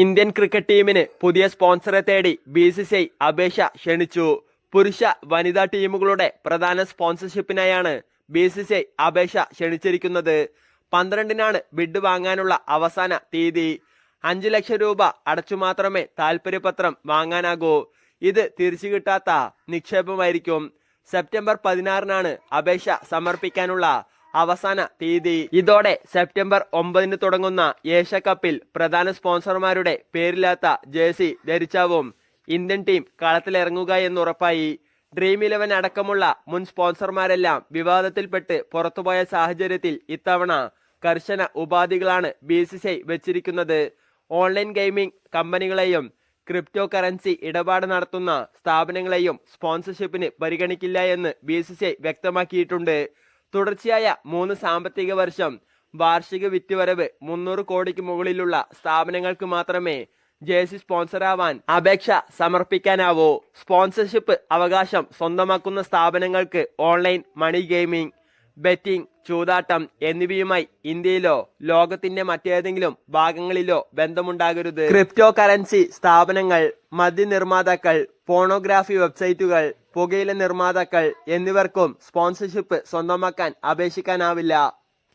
Indian cricket ടീമിന് പുതിയ സ്പോൺസറെ തേടി ബി സി സി ഐ അപേക്ഷ ക്ഷണിച്ചു. പുരുഷ വനിതാ ടീമുകളുടെ പ്രധാന സ്പോൺസർഷിപ്പിനായാണ് ബി സി സി ഐ അപേക്ഷ ക്ഷണിച്ചിരിക്കുന്നത്. പന്ത്രണ്ടിനാണ് ബിഡ് വാങ്ങാനുള്ള അവസാന തീയതി. അഞ്ചു ലക്ഷം രൂപ അടച്ചു മാത്രമേ താൽപര്യപത്രം വാങ്ങാനാകൂ. ഇത് തിരിച്ചു കിട്ടാത്ത നിക്ഷേപമായിരിക്കും. സെപ്റ്റംബർ പതിനാറിനാണ് അപേക്ഷ സമർപ്പിക്കാനുള്ള അവസാന തീയതി. ഇതോടെ സെപ്റ്റംബർ ഒമ്പതിന് തുടങ്ങുന്ന ഏഷ്യ കപ്പിൽ പ്രധാന സ്പോൺസർമാരുടെ പേരില്ലാത്ത ജേഴ്സി ധരിച്ചാവും ഇന്ത്യൻ ടീം കളത്തിലിറങ്ങുക എന്നുറപ്പായി. ഡ്രീം ഇലവൻ അടക്കമുള്ള മുൻ സ്പോൺസർമാരെല്ലാം വിവാദത്തിൽപ്പെട്ട് പുറത്തുപോയ സാഹചര്യത്തിൽ ഇത്തവണ കർശന ഉപാധികളാണ് ബി സി സി ഐ വെച്ചിരിക്കുന്നത്. ഓൺലൈൻ ഗെയിമിംഗ് കമ്പനികളെയും ക്രിപ്റ്റോ കറൻസി ഇടപാട് നടത്തുന്ന സ്ഥാപനങ്ങളെയും സ്പോൺസർഷിപ്പിന് പരിഗണിക്കില്ല എന്ന് ബി വ്യക്തമാക്കിയിട്ടുണ്ട്. തുടർച്ചയായ മൂന്ന് സാമ്പത്തിക വർഷം വാർഷിക വിറ്റുവരവ് മുന്നൂറ് കോടിക്ക് മുകളിലുള്ള സ്ഥാപനങ്ങൾക്ക് മാത്രമേ ജേഴ്സി സ്പോൺസറാവാൻ അപേക്ഷ സമർപ്പിക്കാനാവൂ. സ്പോൺസർഷിപ്പ് അവകാശം സ്വന്തമാക്കുന്ന സ്ഥാപനങ്ങൾക്ക് ഓൺലൈൻ മണി ഗെയിമിംഗ് ബെറ്റിംഗ് ചൂതാട്ടം എന്നിവയുമായി ഇന്ത്യയിലോ ലോകത്തിന്റെ മറ്റേതെങ്കിലും ഭാഗങ്ങളിലോ ബന്ധമുണ്ടാകരുത്. ക്രിപ്റ്റോ കറൻസി സ്ഥാപനങ്ങൾ മദ്യനിർമ്മാതാക്കൾ പോണോഗ്രാഫി വെബ്സൈറ്റുകൾ പുകയില നിർമ്മാതാക്കൾ എന്നിവർക്കും സ്പോൺസർഷിപ്പ് സ്വന്തമാക്കാൻ അപേക്ഷിക്കാനാവില്ല.